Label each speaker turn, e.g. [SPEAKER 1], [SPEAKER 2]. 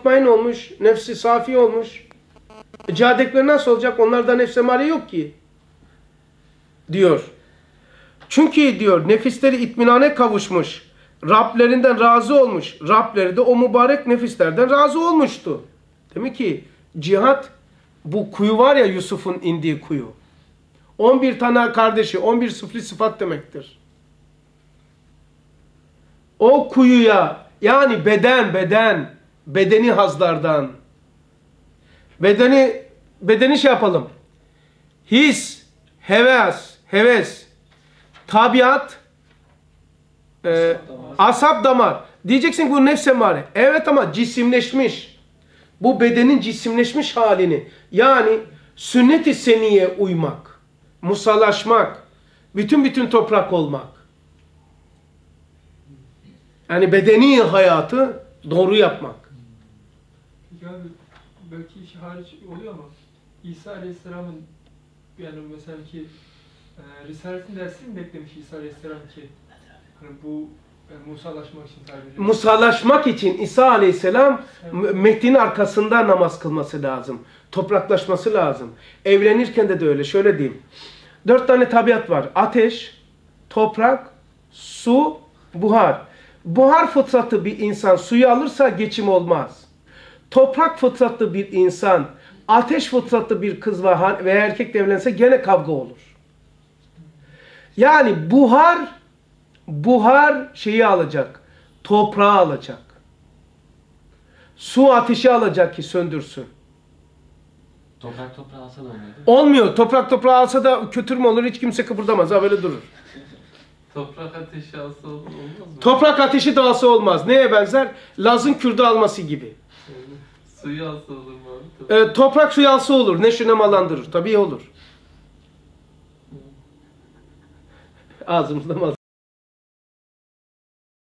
[SPEAKER 1] mutmain olmuş, nefsi safi olmuş. E, Cihadekleri nasıl olacak? Onlarda nefs emare yok ki. Diyor. Çünkü diyor nefisleri itminane kavuşmuş. Rablerinden razı olmuş. Rableri de o mübarek nefislerden razı olmuştu. Demek ki cihat bu kuyu var ya Yusuf'un indiği kuyu. 11 tane kardeşi, 11 sıfırlı sıfat demektir. O kuyuya yani beden beden bedeni hazlardan bedeni bedeni şey yapalım. His, heves, heves, tabiat, e, asap damar. Diyeceksin bu nefs emare. Evet ama cisimleşmiş. Bu bedenin cisimleşmiş halini yani sünnet-i seniye uymak, musalaşmak, bütün bütün toprak olmak. Yani bedeni hayatı doğru yapmak.
[SPEAKER 2] Abi belki iş hariç oluyor ama İsa Aleyhisselam'ın yani mesela ki e, Risaletin dersini mi beklemiş İsa Aleyhisselam ki hani bu e, Musalaşmak için.
[SPEAKER 1] Musalaşmak için İsa Aleyhisselam M- Mehdi'nin arkasında namaz kılması lazım. Topraklaşması lazım. Evlenirken de de öyle. Şöyle diyeyim. Dört tane tabiat var. Ateş, toprak, su, buhar. Buhar fıtratı bir insan suyu alırsa geçim olmaz. Toprak fıtratlı bir insan, ateş fıtratlı bir kız ve erkekle evlense gene kavga olur. Yani buhar buhar şeyi alacak. Toprağı alacak. Su ateşi alacak ki söndürsün.
[SPEAKER 3] Toprak toprağı alsa da olmuyor?
[SPEAKER 1] Olmuyor. Toprak toprağı alsa da kötür mü olur? Hiç kimse kıpırdamaz. Ha böyle durur.
[SPEAKER 4] Toprak ateşi alsa olmaz mı?
[SPEAKER 1] Toprak ateşi dağılsa olmaz. Neye benzer? Laz'ın Kürdü alması gibi.
[SPEAKER 4] Suyu alsa olur mu abi? Toprak-
[SPEAKER 1] Ee, toprak suyu alsa olur. Ne nemalandırır. Tabii olur. Ağzımızda mal.